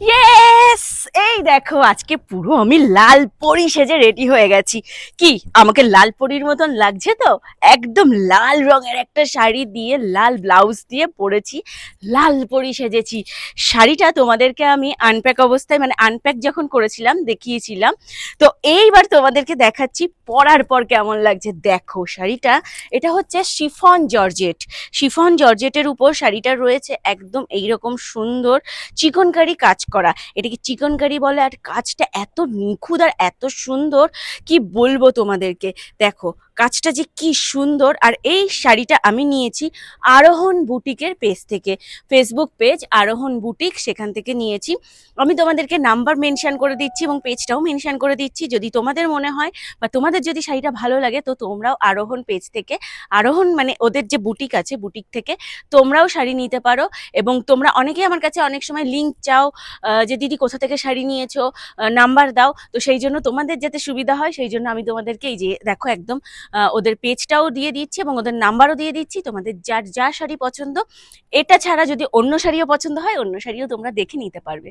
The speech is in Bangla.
ইয়েস এই দেখো, আজকে পুরো আমি লাল পরি সেজে রেডি হয়ে গেছি। কি, আমাকে লাল পরির মতন লাগছে তো? একদম লাল রঙের একটা শাড়ি দিয়ে, লাল ব্লাউজ দিয়ে পরেছি লাল পরি সেজেছি। শাড়িটা তোমাদেরকে আমি আনপ্যাক অবস্থায় মানে আনপ্যাক যখন করেছিলাম, দেখিয়েছিলাম। তো এইবার তোমাদেরকে দেখাচ্ছি পরার পর কেমন লাগছে। দেখো, শাড়িটা, এটা হচ্ছে শিফন জর্জেট। শিফন জর্জেটের উপর শাড়িটা রয়েছে একদম এইরকম সুন্দর চিকনকারি কাজ করা। এটাকে চিকনকারি বলে? আর কাজটা এত নিখুঁত আর এত সুন্দর কি বলব তোমাদেরকে? দেখো কাজটা যে কি সুন্দর। আর এই শাড়িটা আমি নিয়েছি আরোহণ বুটিকের পেজ থেকে। ফেসবুক পেজ আরোহণ বুটিক, সেখান থেকে নিয়েছি। আমি তোমাদেরকে নাম্বার মেনশান করে দিচ্ছি এবং পেজটাও মেনশান করে দিচ্ছি। যদি তোমাদের মনে হয় বা তোমাদের যদি শাড়িটা ভালো লাগে, তো তোমরাও আরোহণ পেজ থেকে, আরোহণ মানে ওদের যে বুটিক আছে, বুটিক থেকে তোমরাও শাড়ি নিতে পারো। এবং তোমরা অনেকেই আমার কাছে অনেক সময় লিঙ্ক চাও যে দিদি কোথা থেকে শাড়ি নিয়েছো নাম্বার দাও। তো সেই জন্য তোমাদের যাতে সুবিধা হয়, সেই জন্য আমি তোমাদেরকে এই যে দেখো একদম ওদের পেজটাও দিয়ে দিচ্ছি এবং ওদের নাম্বারও দিয়ে দিচ্ছি। তোমাদের যার যা শাড়ি পছন্দ, এটা ছাড়া যদি অন্য শাড়িও পছন্দ হয়, অন্য শাড়িও তোমরা দেখে নিতে পারবে।